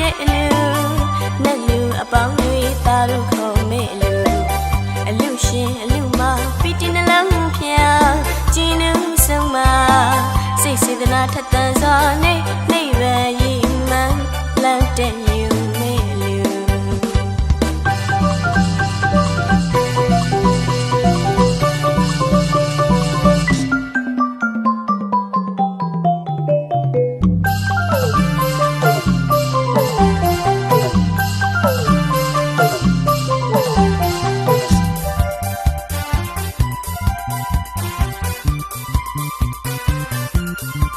ရဲ့အလူနတ်လူအပေါင်းတွေသာတို့ခေါ်မေအလူအလူရှင်အလူမပီတိနှလုံးဖျားကျင်းနူးဆုံးမစိတ်စေတနာထက်သန်စွာနေ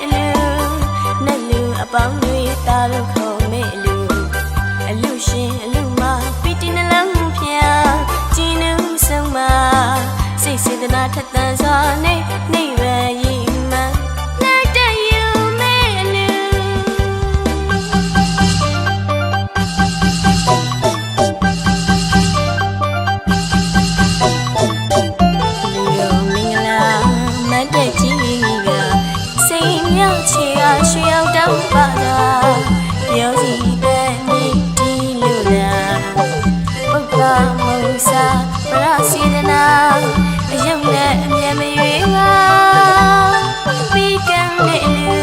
ပြည့်တဲ့အလူနဲ့လူအပေါင်းတွေသားလို့ခေါ်မဲအလူအလူရှင်အလူမပီတီနှလုံးဖျားကျင်းနှုံဆုံးမစိတ်စေတနာထက်သန်စွာနေ မြောက်ချေကရွှေရောက်တောင်းပါတာပြောစီတဲ့မိတီလို့လားပုဂ္ဂမုစာပရစီဒနာအယုံနဲ့အမြဲမရွေးပါပြီးကံနဲ့လူ